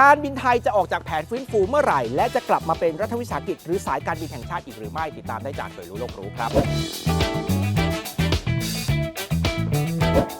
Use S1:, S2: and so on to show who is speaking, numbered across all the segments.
S1: การบินไทยจะออกจากแผนฟื้นฟูเมื่อไหร่ และจะกลับมาเป็นรัฐวิสาหกิจหรือสายการบินแห่งชาติอีกหรือไม่ติดตามได้จากเปิดรู้โลกรู้ครับ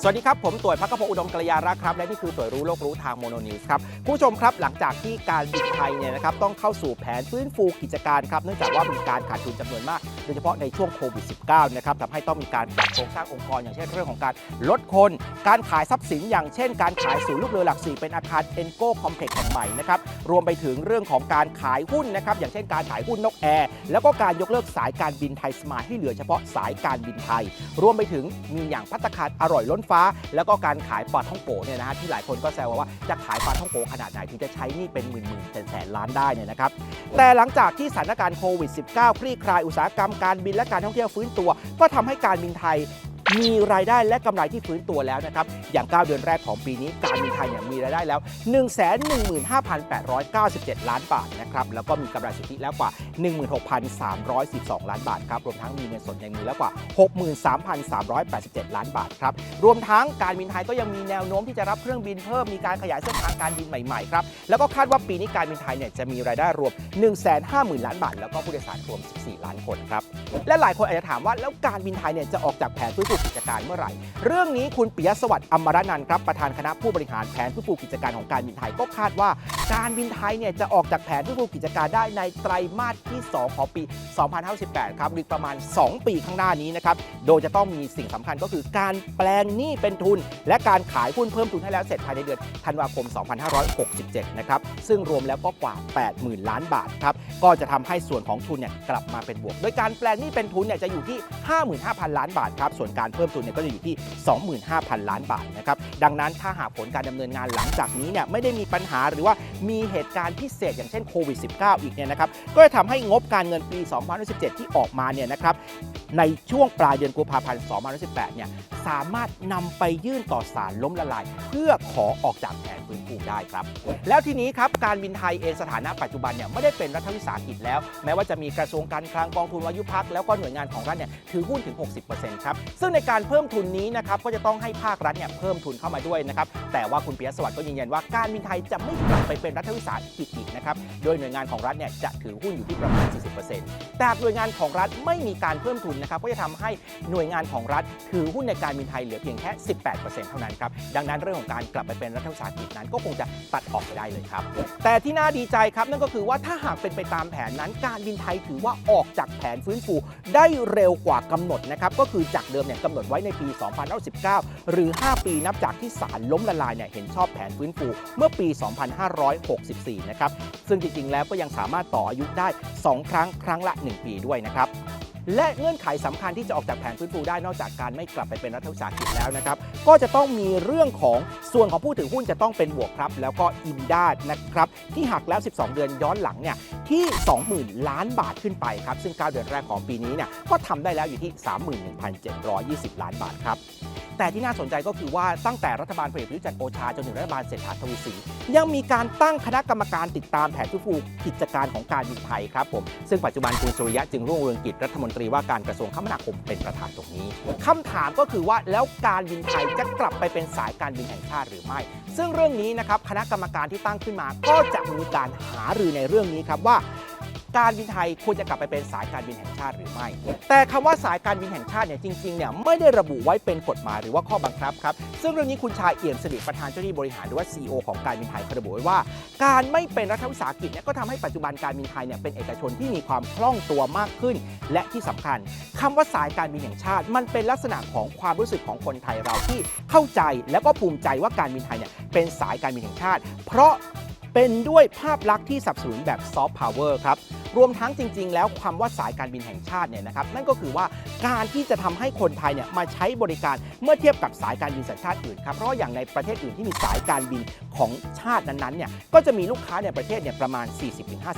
S1: สวัสดีครับ ผมตวยพักกพงอุดมกัลยารักษ์ครับ และนี่คือตวยรู้โลกรู้ทางโมโนนิวส์ครับ ผู้ชมครับหลังจากที่การบินไทยเนี่ยนะครับต้องเข้าสู่แผนฟื้นฟูกิจการครับ เนื่องจากว่ามีการขาดทุนจำนวนมาก โดยเฉพาะในช่วงโควิด -19 นะครับทำให้ต้องมีการปรับโครงสร้างองค์กรอย่างเช่นเรื่องของการลดคน การขายทรัพย์สินอย่างเช่น การขายศูนย์ลูกเรือหลักสี่เป็นอาคารเอ็นโก้คอมเพล็กซ์แห่งใหม่นะครับรวมไปถึงเรื่องของการขายหุ้นนะครับอย่างเช่นการขายหุ้นนกแอร์แล้วก็การยกเลิกสายการบินไทยสมายให้เหลือเฉพาะสายการบินไทย รวมไปถึงมีอย่างพัตคารอร่อยล้นฟ้า แล้วก็การขายปลาท่องโกเนี่ยนะฮะที่หลายคนก็แซวว่าจะขายปลาท่องโกขนาดไหนถึงจะใช้หนี่เป็นหมื่นหมื่นแสนแสนล้านได้เนี่ยนะครับแต่หลังจากที่สถานการณ์โควิด -19 คลี่คลายอุตสาหกรรมการบินและการท่องเที่ยวฟื้นตัว ก็ทำให้การบินไทย มีรายได้และกำไรที่ฟื้นตัวแล้วนะครับ อย่าง 9 เดือนแรกของปีนี้การบินไทยเนี่ยมีรายได้แล้ว 115,897 ล้านบาทนะครับ แล้วก็มีกำไรสุทธิแล้วกว่า 16,312 ล้านบาทครับ รวมทั้งมีเงินสดในมือแล้วกว่า 63,387 ล้านบาทครับ รวมทั้งการบินไทยก็ยังมีแนวโน้มที่จะรับเครื่องบินเพิ่ม มีการขยายเส้นทางการบินใหม่ๆครับ แล้วก็คาดว่าปีนี้การบินไทยเนี่ยจะมีรายได้รวม 150,000 ล้านบาท แล้วก็ผู้โดยสารรวม 14 ล้านคนครับ และหลายคนอาจจะถามว่าแล้วการบินไทยเนี่ยจะออกจากแผนฟื้นฟูกิจการเมื่อไหร่ เรื่องนี้คุณปิยสวัสดิ์อมรนันท์ครับประธานคณะผู้บริหารแผนฟื้นฟูกิจการของการบินไทยก็คาดว่า การบินไทยเนี่ยจะออกจากแผนฟื้นฟูกิจการได้ในไตรมาสที่ 2 ของปี2518 ครับหรือประมาณ 2 ปีข้างหน้านี้นะครับโดยจะต้องมีสิ่งสำคัญก็คือการแปลงหนี้เป็นทุน และการขายหุ้นเพิ่มทุนให้แล้วเสร็จภายในเดือนธันวาคม 2567 นะครับซึ่งรวมแล้วก็กว่า 80,000 ล้านบาทครับ ก็จะทำให้ส่วนของทุนเนี่ยกลับมาเป็นบวก โดยการแปลงหนี้เป็นทุนเนี่ยจะอยู่ที่ 55,000 ล้านบาทครับ ส่วนการเพิ่มทุนเนี่ยก็จะอยู่ที่ 25,000 ล้านบาทนะครับ ดังนั้นถ้าหากผลการดำเนินงานหลังจากนี้เนี่ยไม่ได้มีปัญหาหรือว่ามีเหตุการณ์พิเศษอย่างเช่นโควิด -19 อีกเนี่ยนะครับ ก็จะทำให้งบการเงินปี 2017 ที่ออกมาเนี่ยนะครับ ในช่วงปลายเดือนกุมภาพันธ์ 2018 เนี่ยสามารถนำไปยื่นต่อศาลล้มละลาย เพื่อขอออกจากแผนฟื้นฟูได้ครับ แล้วทีนี้ครับการบินไทยเองสถานะปัจจุบันเนี่ยไม่ได้เป็นรัฐวิสาหกิจแล้ว แม้ว่าจะมีกระทรวงการคลังกองทุนวายุพักแล้วก็หน่วยงานของรัฐเนี่ยถือหุ้นถึง 60%ครับซึ่งในการเพิ่มทุนนี้นะครับก็จะต้องให้ภาครัฐเนี่ยเพิ่มทุนเข้ามาด้วยนะครับแต่ว่าคุณเปิยสวัสดิ์ก็ยืนยันว่าการบินไทยจะไม่กลับไปเป็นรัฐวิสาหกิจอีกนะครับโดยหน่วยงานของรัฐเนี่ยจะถือหุ้นอยู่ที่ประมาณ 40%แต่หากหน่วยงานของรัฐไม่มีการเพิ่มทุนนะครับก็จะทำให้หน่วยงานของรัฐถือหุ้นในการบินไทยเหลือเพียงแค่ 18%เท่านั้นครับดังนั้นเรื่องของการกลับไปเป็นรัฐวิสาหกิจนั้นก็คงจะตัดออกไปได้เลยครับแต่ที่น่าดีใจครับนั่นก็คือว่าถ้าหากเป็นไปตามามแผนนั้น การบินไทยถือว่าออกจากแผนฟื้นฟูได้เร็วกว่ากำหนดนะครับก็คือจากเดิมเนี่ยกำหนดไว้ในปี 2019 หรือ 5 ปีนับจากที่ศาลล้มละลายเนี่ยเห็นชอบแผนฟื้นฟูเมื่อปี 2564 นะครับซึ่งจริงๆแล้วก็ยังสามารถต่ออายุได้ 2 ครั้งครั้งละ 1 ปีด้วยนะครับ และเงื่อนไขสำคัญที่จะออกจากแผนฟื้นฟูได้นอกจากการไม่กลับไปเป็นรัฐวิสาหกิจแล้วนะครับ ก็จะต้องมีเรื่องของส่วนของผู้ถือหุ้นจะต้องเป็นบวกครับ แล้วก็อินดานะครับ ที่หักแล้ว 12 เดือนย้อนหลังเนี่ยที่ 20,000 ล้านบาทขึ้นไปครับ ซึ่ง 9 เดือนแรกของปีนี้เนี่ยก็ทำได้แล้วอยู่ที่ 31,720 ล้านบาทครับ แต่ที่น่าสนใจก็คือว่าตั้งแต่รัฐบาลพลเอกประยุทธ์จันทร์โอชาจนถึงรัฐบาลเศรษฐาทวีสินยังมีการตั้งคณะกรรมการติดตามแผนฟื้นฟูกิจการของการบินไทยครับผมซึ่งปัจจุบันคุณสุริยะจึงรุ่งเรืองกิจรัฐมนตรีว่าการกระทรวงคมนาคมเป็นประธานตรงนี้คำถามก็คือว่าแล้วการบินไทยจะกลับไปเป็นสายการบินแห่งชาติหรือไม่ ซึ่งเรื่องนี้นะครับคณะกรรมการที่ตั้งขึ้นมา ก็จะมีการหารือในเรื่องนี้ครับว่า การบินไทยควรจะกลับไปเป็นสายการบินแห่งชาติหรือไม่ แต่คำว่าสายการบินแห่งชาติเนี่ยจริงๆเนี่ยไม่ได้ระบุไว้เป็นกฎหมายหรือว่าข้อบังคับครับซึ่งเรื่องนี้คุณชายเอี่ยมสิริประธานเจ้าหน้าที่บริหารหรือว่า CEO ของการบินไทยเขาระบุไว้ว่า การไม่เป็นรัฐวิสาหกิจเนี่ยก็ทำให้ปัจจุบันการบินไทยเนี่ยเป็นเอกชนที่มีความคล่องตัวมากขึ้น และที่สำคัญคำว่าสายการบินแห่งชาติ มันเป็นลักษณะของความรู้สึกของคนไทยเราที่เข้าใจและก็ภูมิใจว่าการบินไทยเนี่ยเป็นสายการบินแห่งชาติ เพราะ เป็นด้วยภาพลักษณ์ที่สับสนแบบซอฟต์พาวเวอร์ครับ รวมทั้งจริง ๆ แล้วความว่าสายการบินแห่งชาติเนี่ยนะครับ นั่นก็คือว่าการที่จะทำให้คนไทยเนี่ยมาใช้บริการเมื่อเทียบกับสายการบินสัญชาติอื่นครับ เพราะอย่างในประเทศอื่นที่มีสายการบินของชาตินั้นๆเนี่ย ก็จะมีลูกค้าในประเทศเนี่ยประมาณ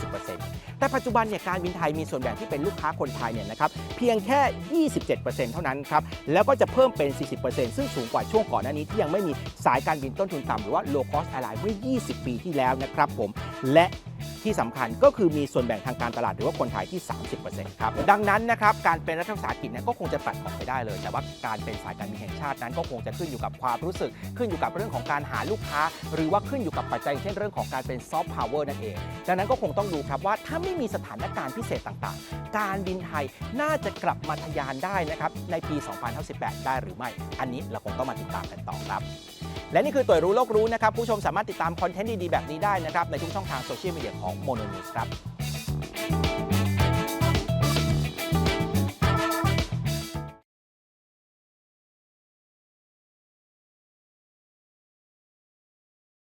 S1: 40-50% แต่ปัจจุบันเนี่ยการบินไทยมีส่วนแบ่งที่เป็นลูกค้าคนไทยเนี่ยนะครับเพียงแค่ 27%เท่านั้นครับแล้วก็จะเพิ่มเป็น 40%ซึ่งสูงกว่าช่วงก่อนหน้านี้ที่ยังไม่มีสายการบินต้นทุนต่ำหรือว่า low cost airline เมื่อ 20 ปีที่แล้วนะครับผมและ ที่สำคัญก็คือมีส่วนแบ่งทางการตลาดหรือว่าคนไทยที่ 30%ครับดังนั้นนะครับการเป็นรัฐวิสาหกิจเนี่ยก็คงจะตัดออกไปได้เลย แต่ว่าการเป็นสายการบินแห่งชาตินั้น ก็คงจะขึ้นอยู่กับความรู้สึก ขึ้นอยู่กับเรื่องของการหาลูกค้า หรือว่าขึ้นอยู่กับปัจจัยเช่นเรื่องของการเป็นซอฟต์พาวเวอร์นั่นเองดังนั้นก็คงต้องดูครับว่าถ้าไม่มีสถานการณ์พิเศษต่างๆ การบินไทยน่าจะกลับมาทะยานได้นะครับในปี 2018 ได้หรือไม่ อันนี้เราคงต้องมาติดตามกันต่อครับ และนี่คือตัวรู้โลกรู้นะครับผู้ชมสามารถติดตามคอนเทนต์ดีๆแบบนี้ได้นะครับในทุกช่องทางโซเชียลมีเดียียของโมโนนิสครับ